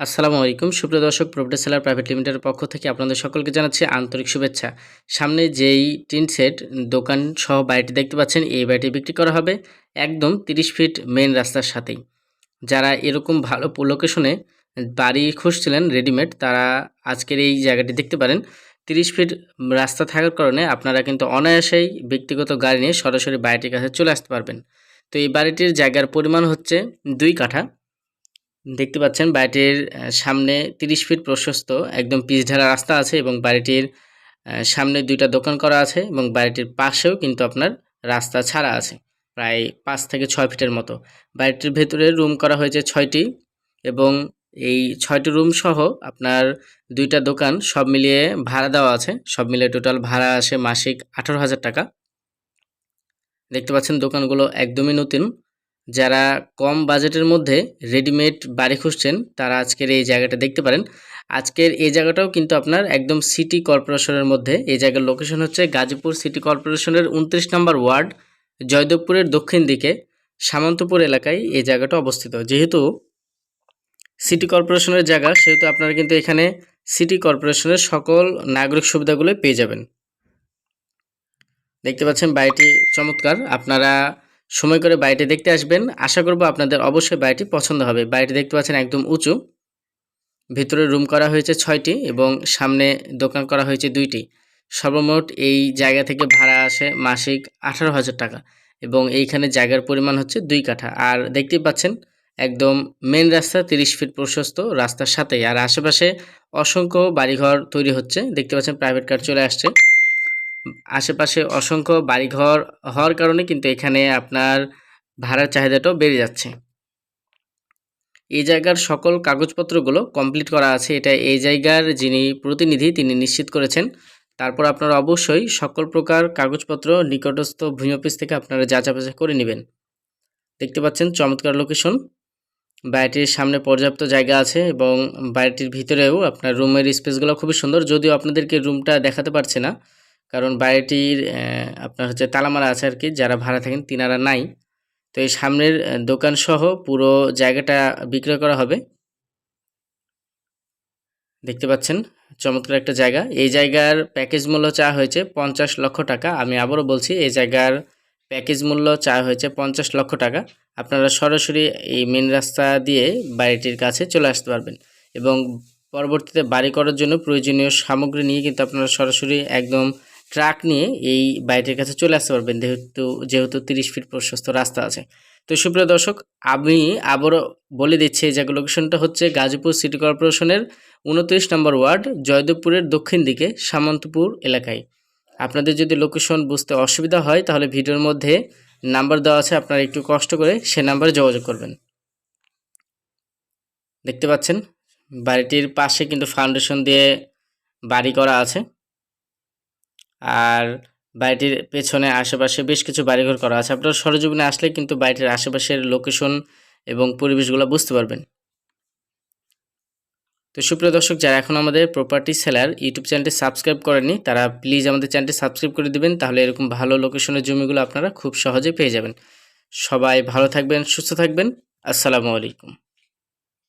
আসসালামু আলাইকুম। সুপ্রিয় দর্শক প্রপার্টি সেলার প্রাইভেট লিমিটেডের পক্ষ থেকে আপনাদের সকলকে জানাচ্ছি আন্তরিক শুভেচ্ছা। সামনে যেই টিন সেট, দোকান সহ বাড়িটি দেখতে পাচ্ছেন, এই বাড়িটি বিক্রি করা হবে একদম তিরিশ ফিট মেন রাস্তার সাথেই। যারা এরকম ভালো লোকেশনে বাড়ি খুঁজছিলেন রেডিমেড তারা আজকের এই জায়গাটি দেখতে পারেন। তিরিশ ফিট রাস্তা থাকার কারণে আপনারা কিন্তু অনায়াসেই ব্যক্তিগত গাড়ি নিয়ে সরাসরি বাড়িটির কাছে চলে আসতে পারবেন। তো এই বাড়িটির জায়গার পরিমাণ হচ্ছে দুই কাঠা। দেখতে পাচ্ছেন বাড়িটির সামনে তিরিশ ফিট প্রশস্ত একদম পিচ ঢালা রাস্তা আছে এবং বাড়িটির সামনে দুইটা দোকান করা আছে এবং বাড়িটির পাশেও কিন্তু আপনার রাস্তা ছাড়া আছে, প্রায় পাঁচ থেকে ছয় ফিটের মতো। বাড়িটির ভেতরে রুম করা হয়েছে ছয়টি এবং এই ছয়টি রুম সহ আপনার দুইটা দোকান সব মিলিয়ে ভাড়া দেওয়া আছে। সব মিলিয়ে টোটাল ভাড়া আসে মাসিক আঠারো হাজার টাকা। দেখতে পাচ্ছেন দোকানগুলো একদমই নতুন। যারা কম বাজেটের মধ্যে রেডিমেড বাড়ি খুঁজছেন, তারা আজকের এই জায়গাটা দেখতে পারেন। আজকের এই জায়গাটাও কিন্তু আপনার একদম সিটি কর্পোরেশনের মধ্যে। এই জায়গার লোকেশন হচ্ছে গাজীপুর সিটি কর্পোরেশনের উনত্রিশ নম্বর ওয়ার্ড, জয়দেবপুরের দক্ষিণ দিকে, সামন্তপুর এলাকায় এই জায়গাটা অবস্থিত। যেহেতু সিটি কর্পোরেশনের জায়গা, সেহেতু আপনারা কিন্তু এখানে সিটি কর্পোরেশনের সকল নাগরিক সুবিধাগুলো পেয়ে যাবেন। দেখতে পাচ্ছেন বাড়িটি চমৎকার। আপনারা সময় করে বাড়িটি দেখতে আসবেন। আশা করব আপনাদের অবশ্যই বাড়িটি পছন্দ হবে। বাড়িটি দেখতে পাচ্ছেন একদম উঁচু। ভিতরে রুম করা হয়েছে ছয়টি এবং সামনে দোকান করা হয়েছে দুইটি। সর্বমোট এই জায়গা থেকে ভাড়া আসে মাসিক আঠারো হাজার টাকা এবং এইখানে জায়গার পরিমাণ হচ্ছে দুই কাঠা। আর দেখতেই পাচ্ছেন একদম মেন রাস্তা তিরিশ ফিট প্রশস্ত রাস্তার সাথেই। আর আশেপাশে অসংখ্য বাড়িঘর তৈরি হচ্ছে। দেখতে পাচ্ছেন প্রাইভেট কার চলে আসছে। আশেপাশে অসংখ্য বাড়িঘর হওয়ার কারণে কিন্তু এখানে আপনার ভাড়ার চাহিদাটাও বেড়ে যাচ্ছে। এই জায়গার সকল কাগজপত্রগুলো কমপ্লিট করা আছে। এটা এই জায়গার যিনি প্রতিনিধি, তিনি নিশ্চিত করেছেন। তারপর আপনারা অবশ্যই সকল প্রকার কাগজপত্র নিকটস্থ ভূমি অফিস থেকে আপনারা যাচাই করে নেবেন। দেখতে পাচ্ছেন চমৎকার লোকেশন বাড়িটির সামনে পর্যাপ্ত জায়গা আছে এবং বাড়িটির ভিতরেও আপনার রুমের স্পেসগুলো খুবই সুন্দর। যদিও আপনাদেরকে রুমটা দেখাতে পারছে না কারণ বাড়িটির আপনার হচ্ছে তালামারা আছে আর কি যারা ভাড়া থাকেন তিনারা নাই। তো এই সামনের আহ, দোকান সহ পুরো জায়গাটা বিক্রয় করা হবে। দেখতে পাচ্ছেন চমৎকার একটা জায়গা। এই জায়গার প্যাকেজ মূল্য চা হয়েছে পঞ্চাশ লক্ষ টাকা। আমি আবারও বলছি এই জায়গার প্যাকেজ মূল্য চা হয়েছে পঞ্চাশ লক্ষ টাকা। আপনারা সরাসরি এই মেন রাস্তা দিয়ে বাড়িটির কাছে চলে আসতে পারবেন এবং পরবর্তীতে বাড়ি করার জন্য প্রয়োজনীয় সামগ্রী নিয়ে কিন্তু আপনারা সরাসরি একদম ট্রাক নিয়ে এই বাড়িটির কাছে চলে আসতে পারবেন, যেহেতু যেহেতু তিরিশ ফিট প্রশস্ত রাস্তা আছে। তো সুপ্রিয় দর্শক, আমি আবারও বলে দিচ্ছি এই জায়গা লোকেশনটা হচ্ছে গাজীপুর সিটি কর্পোরেশনের উনত্রিশ নম্বর ওয়ার্ড, জয়দেবপুরের দক্ষিণ দিকে, সামন্তপুর এলাকায়। আপনাদের যদি লোকেশন বুঝতে অসুবিধা হয়, তাহলে ভিডিওর মধ্যে নাম্বার দেওয়া আছে, আপনারা একটু কষ্ট করে সে নাম্বারে যোগাযোগ করবেন। দেখতে পাচ্ছেন, বাড়িটির পাশে কিন্তু ফাউন্ডেশন দিয়ে বাড়ি করা আছে। আর বাড়িটির পেছনে আশেপাশে বেশ কিছু বাড়িঘর করা আছে। আপনারা সরজমিনে আসলে কিন্তু বাড়িটির আশেপাশের লোকেশন এবং পরিবেশগুলো বুঝতে পারবেন। তো সুপ্রিয় দর্শক, যারা এখন আমাদের প্রপার্টি সেলার ইউটিউব চ্যানেলটি সাবস্ক্রাইব করেনি তারা প্লিজ আমাদের চ্যানেলটি সাবস্ক্রাইব করে দিবেন, তাহলে এরকম ভালো লোকেশনের জমিগুলো আপনারা খুব সহজে পেয়ে যাবেন। সবাই ভালো থাকবেন, সুস্থ থাকবেন। আসসালামু আলাইকুম।